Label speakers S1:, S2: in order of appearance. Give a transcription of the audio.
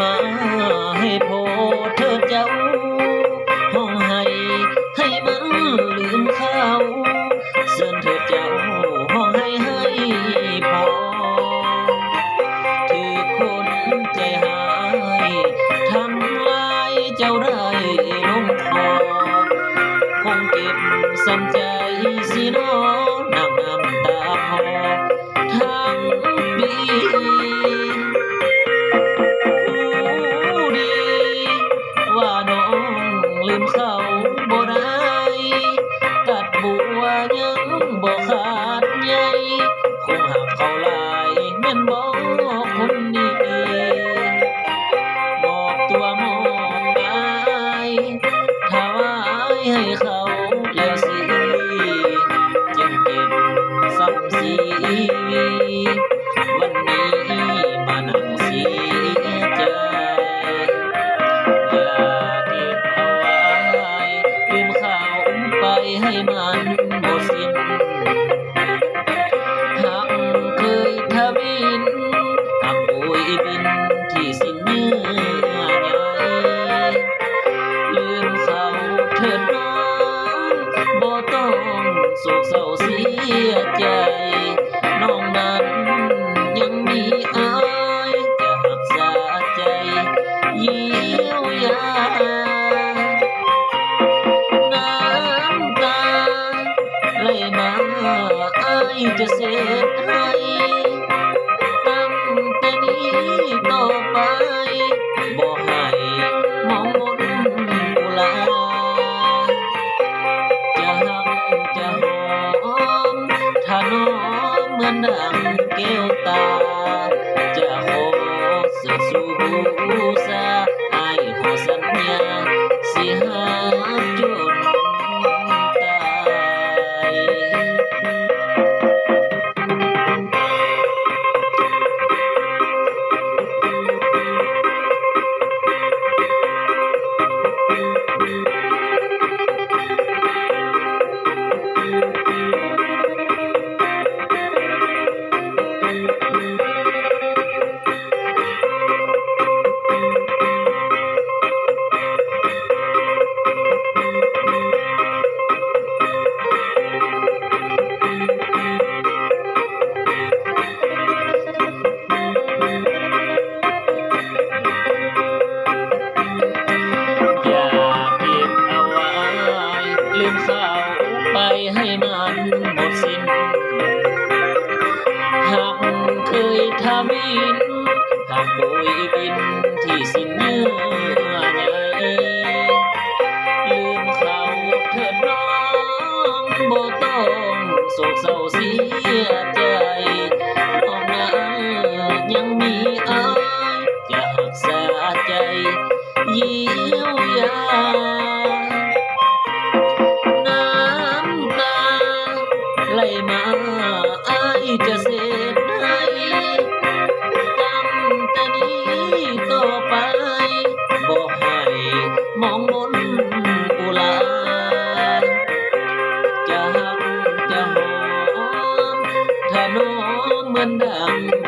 S1: มาให้โอเธอเจ้า ห้องให้ให้มันลืมเขาเสินเธอเจ้า ห้องให้ให้พอถือคนใจหายทำลายเจ้าได้ลงคอคงเก็บสำใจสิน้อ kaulah โศกเศร้าเสียใจ น้องนั้นยังมีอายจะหักษาใจเยียวยาน้ำตาไหลมาอายจะเสดให้ จะหอมถนอมเมือนดังเกลวตา จะขอเสื้สู่หูซาไอ้อสัญญา วินกับุยบินที่สิ้นเนื้อใยลืมเขาเถิดน้องบ่ต้องโศกเศร้าเสียใจ I'm down.